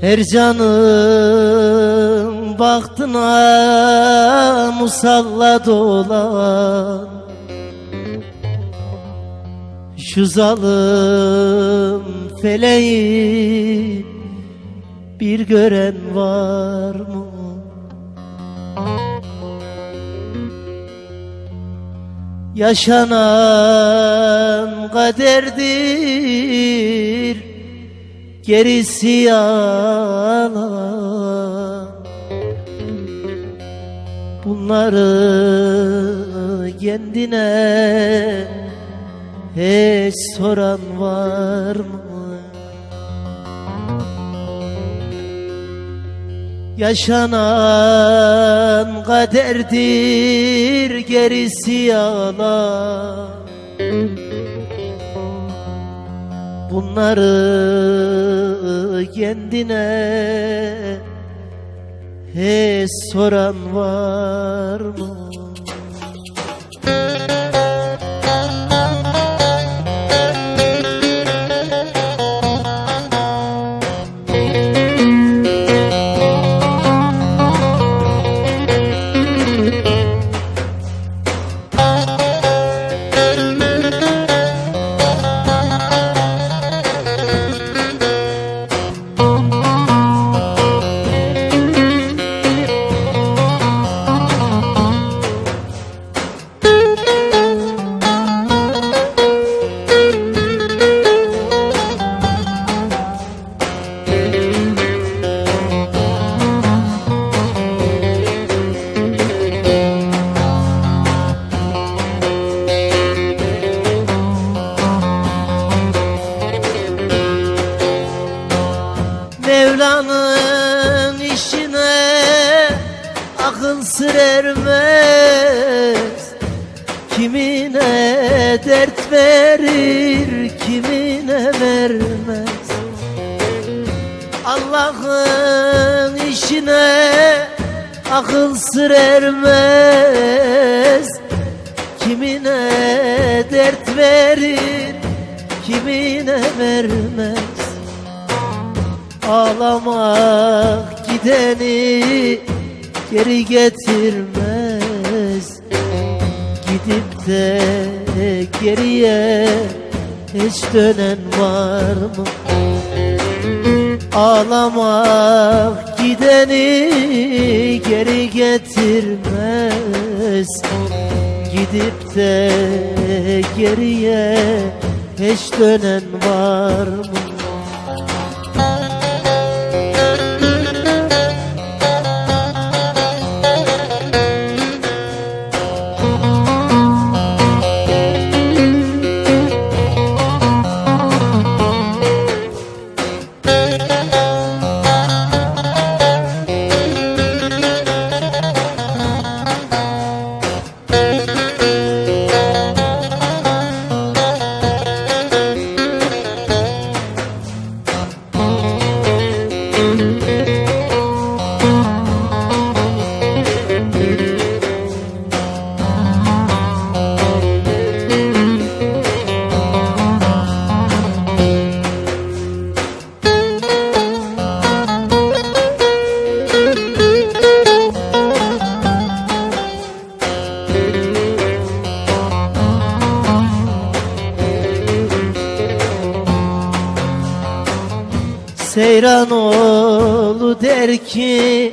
Her canım baktına musallat olan Şu zalim feleği bir gören var mı? Yaşanan kaderdir Gerisi yalan Bunları kendine hiç soran var mı? Yaşanan kaderdir gerisi yalan Bunları kendine hiç soran var mı? Sır ermez Kimine dert verir, kimine vermez. Allah'ın işine akıl sır ermez Kimine dert verir, kimine vermez. Ağlamak gideni geri getirmez Gidip de geriye hiç dönen var mı? Ağlamak gideni geri getirmez Gidip de geriye hiç dönen var mı? Seyranoğlu der ki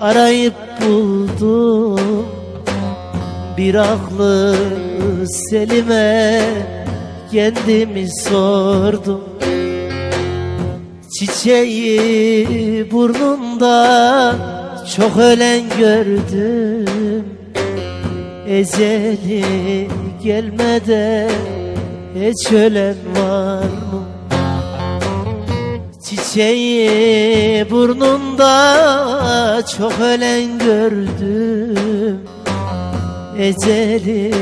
arayıp buldum Bir aklı selime kendimi sordum Çiçeği burnunda çok ölen gördüm Eceli gelmeden hiç ölen var mı? Çiçeği burnunda çok ölen gördüm Eceli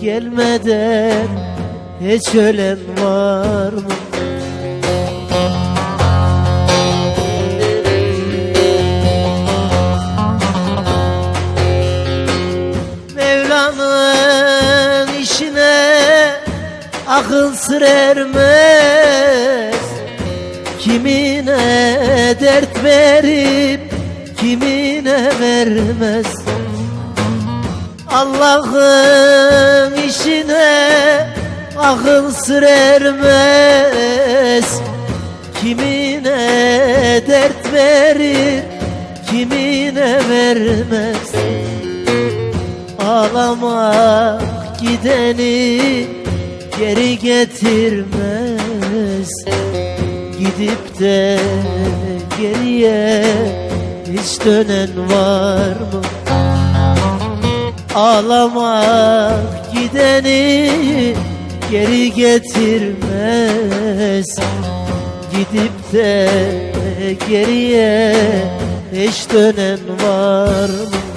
gelmeden hiç ölen var mı? Mevla'nın işine akıl sır ermez Kimine dert verip kimine vermez Allah'ın işine akıl sır ermez Kimine dert verir kimine vermez Ağlamak gideni geri getirmez Gidip de geriye hiç dönen var mı? Ağlamak gideni geri getirmez Gidip de geriye hiç dönen var mı?